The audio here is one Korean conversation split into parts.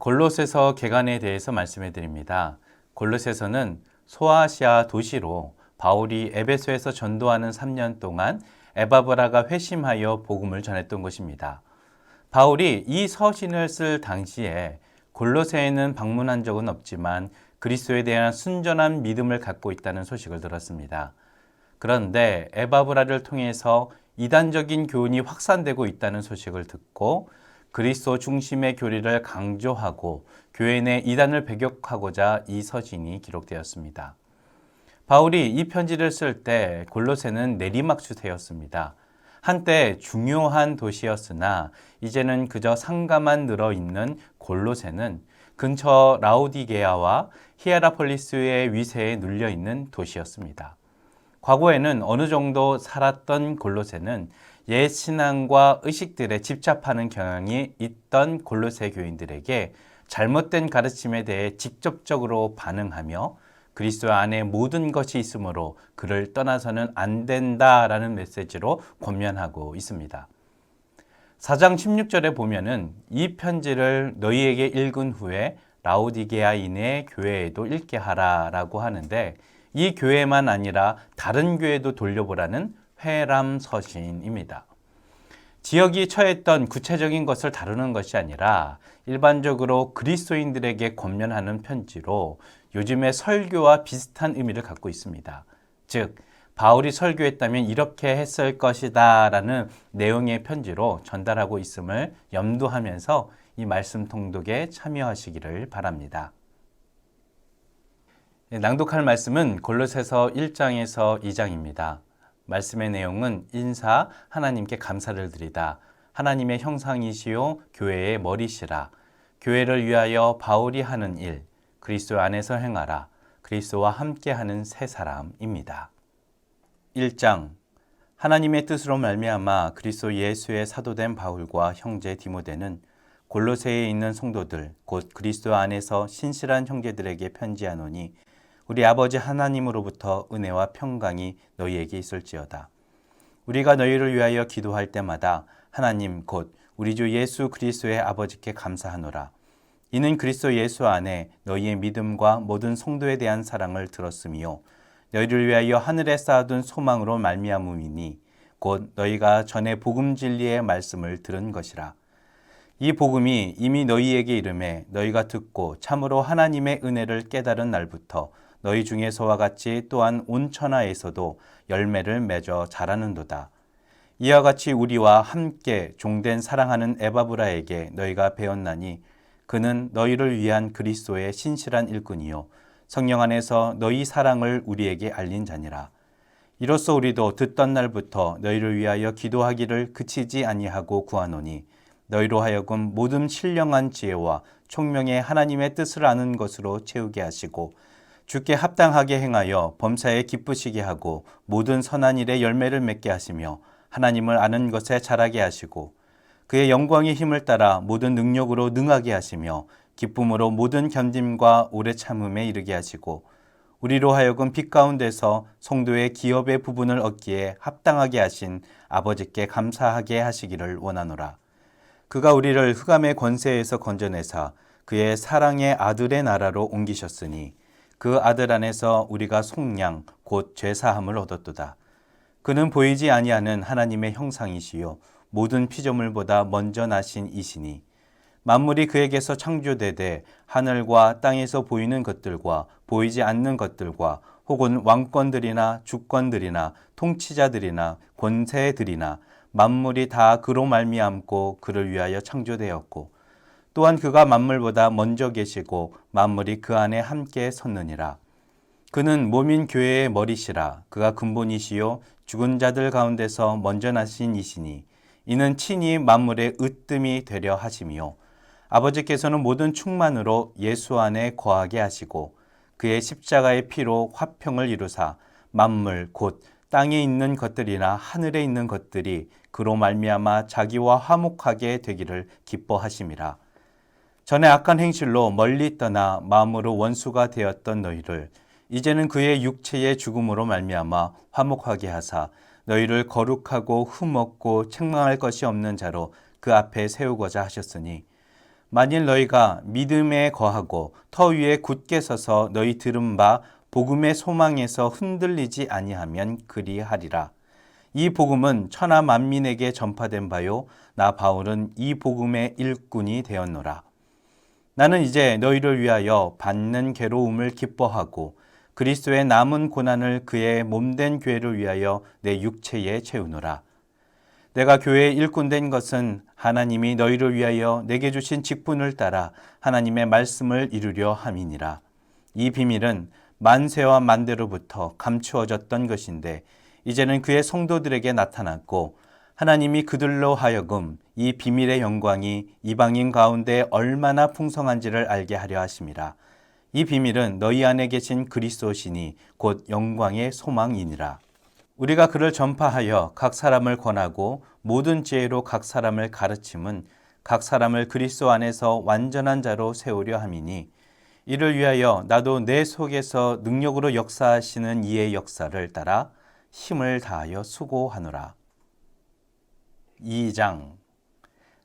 골로새서 개간에 대해서 말씀해 드립니다. 골로새서는 소아시아 도시로 바울이 에베소에서 전도하는 3년 동안 에바브라가 회심하여 복음을 전했던 것입니다. 바울이 이 서신을 쓸 당시에 골로새에는 방문한 적은 없지만 그리스도에 대한 순전한 믿음을 갖고 있다는 소식을 들었습니다. 그런데 에바브라를 통해서 이단적인 교훈이 확산되고 있다는 소식을 듣고 그리스도 중심의 교리를 강조하고 교회 내 이단을 배격하고자 이 서신이 기록되었습니다. 바울이 이 편지를 쓸 때 골로새는 내리막 추세였습니다. 한때 중요한 도시였으나 이제는 그저 상가만 늘어 있는 골로새는 근처 라우디게아와 히에라폴리스의 위세에 눌려 있는 도시였습니다. 과거에는 어느 정도 살았던 골로새는 옛 신앙과 의식들에 집착하는 경향이 있던 골로새 교인들에게 잘못된 가르침에 대해 직접적으로 반응하며 그리스도 안에 모든 것이 있으므로 그를 떠나서는 안 된다라는 메시지로 권면하고 있습니다. 4장 16절에 보면은 이 편지를 너희에게 읽은 후에 라우디게아인의 교회에도 읽게 하라라고 하는데 이 교회만 아니라 다른 교회도 돌려보라는 회람 서신입니다. 지역이 처했던 구체적인 것을 다루는 것이 아니라 일반적으로 그리스도인들에게 권면하는 편지로 요즘의 설교와 비슷한 의미를 갖고 있습니다. 즉, 바울이 설교했다면 이렇게 했을 것이다 라는 내용의 편지로 전달하고 있음을 염두하면서 이 말씀 통독에 참여하시기를 바랍니다. 네, 낭독할 말씀은 골로새서 1장에서 2장입니다. 말씀의 내용은 인사 하나님께 감사를 드리다. 하나님의 형상이시요 교회의 머리시라. 교회를 위하여 바울이 하는 일, 그리스도 안에서 행하라. 그리스도와 함께하는 새 사람입니다. 1장 하나님의 뜻으로 말미암아 그리스도 예수의 사도된 바울과 형제 디모데는 골로새에 있는 성도들 곧 그리스도 안에서 신실한 형제들에게 편지하노니 우리 아버지 하나님으로부터 은혜와 평강이 너희에게 있을지어다. 우리가 너희를 위하여 기도할 때마다 하나님 곧 우리 주 예수 그리스도의 아버지께 감사하노라. 이는 그리스도 예수 안에 너희의 믿음과 모든 성도에 대한 사랑을 들었으며 너희를 위하여 하늘에 쌓아둔 소망으로 말미암음이니 곧 너희가 전에 복음 진리의 말씀을 들은 것이라. 이 복음이 이미 너희에게 이름에 너희가 듣고 참으로 하나님의 은혜를 깨달은 날부터 너희 중에서와 같이 또한 온 천하에서도 열매를 맺어 자라는도다. 이와 같이 우리와 함께 종된 사랑하는 에바브라에게 너희가 배웠나니 그는 너희를 위한 그리스도의 신실한 일꾼이요 성령 안에서 너희 사랑을 우리에게 알린 자니라. 이로써 우리도 듣던 날부터 너희를 위하여 기도하기를 그치지 아니하고 구하노니 너희로 하여금 모든 신령한 지혜와 총명의 하나님의 뜻을 아는 것으로 채우게 하시고 주께 합당하게 행하여 범사에 기쁘시게 하고 모든 선한 일에 열매를 맺게 하시며 하나님을 아는 것에 자라게 하시고 그의 영광의 힘을 따라 모든 능력으로 능하게 하시며 기쁨으로 모든 견딤과 오래 참음에 이르게 하시고 우리로 하여금 빛 가운데서 성도의 기업의 부분을 얻기에 합당하게 하신 아버지께 감사하게 하시기를 원하노라. 그가 우리를 흑암의 권세에서 건져내사 그의 사랑의 아들의 나라로 옮기셨으니 그 아들 안에서 우리가 속량 곧 죄사함을 얻었도다. 그는 보이지 아니하는 하나님의 형상이시요 모든 피조물보다 먼저 나신 이시니 만물이 그에게서 창조되되 하늘과 땅에서 보이는 것들과 보이지 않는 것들과 혹은 왕권들이나 주권들이나 통치자들이나 권세들이나 만물이 다 그로 말미암고 그를 위하여 창조되었고 또한 그가 만물보다 먼저 계시고 만물이 그 안에 함께 섰느니라. 그는 몸인 교회의 머리시라. 그가 근본이시요 죽은 자들 가운데서 먼저 나신 이시니 이는 친히 만물의 으뜸이 되려 하심이요 아버지께서는 모든 충만으로 예수 안에 거하게 하시고 그의 십자가의 피로 화평을 이루사 만물 곧 땅에 있는 것들이나 하늘에 있는 것들이 그로 말미암아 자기와 화목하게 되기를 기뻐하심이라. 전에 악한 행실로 멀리 떠나 마음으로 원수가 되었던 너희를 이제는 그의 육체의 죽음으로 말미암아 화목하게 하사 너희를 거룩하고 흠없고 책망할 것이 없는 자로 그 앞에 세우고자 하셨으니 만일 너희가 믿음에 거하고 터 위에 굳게 서서 너희 들은 바 복음의 소망에서 흔들리지 아니하면 그리하리라. 이 복음은 천하 만민에게 전파된 바요 나 바울은 이 복음의 일꾼이 되었노라. 나는 이제 너희를 위하여 받는 괴로움을 기뻐하고 그리스도의 남은 고난을 그의 몸된 교회를 위하여 내 육체에 채우노라. 내가 교회의 일꾼된 것은 하나님이 너희를 위하여 내게 주신 직분을 따라 하나님의 말씀을 이루려 함이니라. 이 비밀은 만세와 만대로부터 감추어졌던 것인데 이제는 그의 성도들에게 나타났고 하나님이 그들로 하여금 이 비밀의 영광이 이방인 가운데 얼마나 풍성한지를 알게 하려 하심이라. 이 비밀은 너희 안에 계신 그리스도시니 곧 영광의 소망이니라. 우리가 그를 전파하여 각 사람을 권하고 모든 지혜로 각 사람을 가르침은 각 사람을 그리스도 안에서 완전한 자로 세우려 함이니 이를 위하여 나도 내 속에서 능력으로 역사하시는 이의 역사를 따라 힘을 다하여 수고하노라. 2장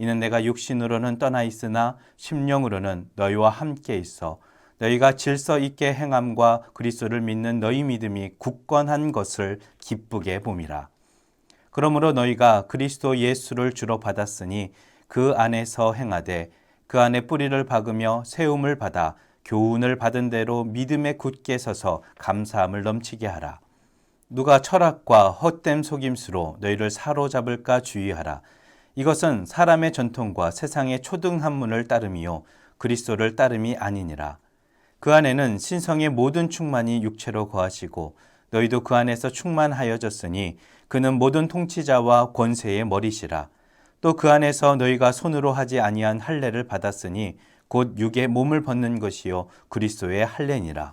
이는 내가 육신으로는 떠나 있으나 심령으로는 너희와 함께 있어 너희가 질서 있게 행함과 그리스도를 믿는 너희 믿음이 굳건한 것을 기쁘게 봄이라. 그러므로 너희가 그리스도 예수를 주로 받았으니 그 안에서 행하되 그 안에 뿌리를 박으며 세움을 받아 교훈을 받은 대로 믿음에 굳게 서서 감사함을 넘치게 하라. 누가 철학과 헛된 속임수로 너희를 사로잡을까 주의하라. 이것은 사람의 전통과 세상의 초등한문을 따름이요 그리스도를 따름이 아니니라. 그 안에는 신성의 모든 충만이 육체로 거하시고 너희도 그 안에서 충만하여졌으니 그는 모든 통치자와 권세의 머리시라. 또 그 안에서 너희가 손으로 하지 아니한 할례를 받았으니 곧 육의 몸을 벗는 것이요 그리스도의 할례니라.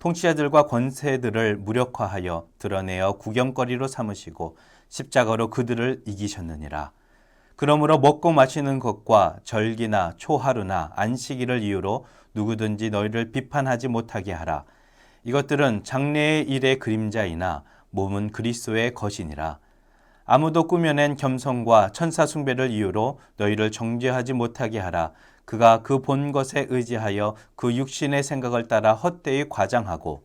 통치자들과 권세들을 무력화하여 드러내어 구경거리로 삼으시고 십자가로 그들을 이기셨느니라. 그러므로 먹고 마시는 것과 절기나 초하루나 안식일을 이유로 누구든지 너희를 비판하지 못하게 하라. 이것들은 장래의 일의 그림자이나 몸은 그리스도의 것이니라. 아무도 꾸며낸 겸손과 천사 숭배를 이유로 너희를 정죄하지 못하게 하라. 그가 그 본 것에 의지하여 그 육신의 생각을 따라 헛되이 과장하고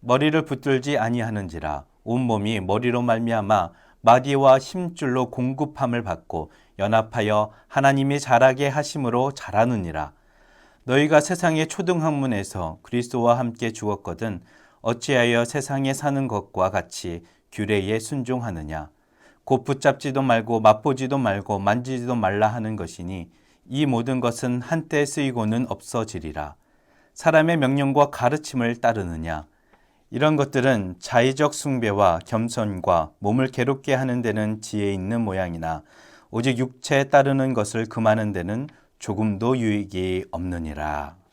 머리를 붙들지 아니하는지라 온몸이 머리로 말미암아 마디와 힘줄로 공급함을 받고 연합하여 하나님이 자라게 하심으로 자라느니라. 너희가 세상의 초등학문에서 그리스도와 함께 죽었거든 어찌하여 세상에 사는 것과 같이 규례에 순종하느냐? 곧 붙잡지도 말고 맛보지도 말고 만지지도 말라 하는 것이니 이 모든 것은 한때 쓰이고는 없어지리라. 사람의 명령과 가르침을 따르느냐? 이런 것들은 자의적 숭배와 겸손과 몸을 괴롭게 하는 데는 지혜 있는 모양이나 오직 육체에 따르는 것을 금하는 데는 조금도 유익이 없느니라.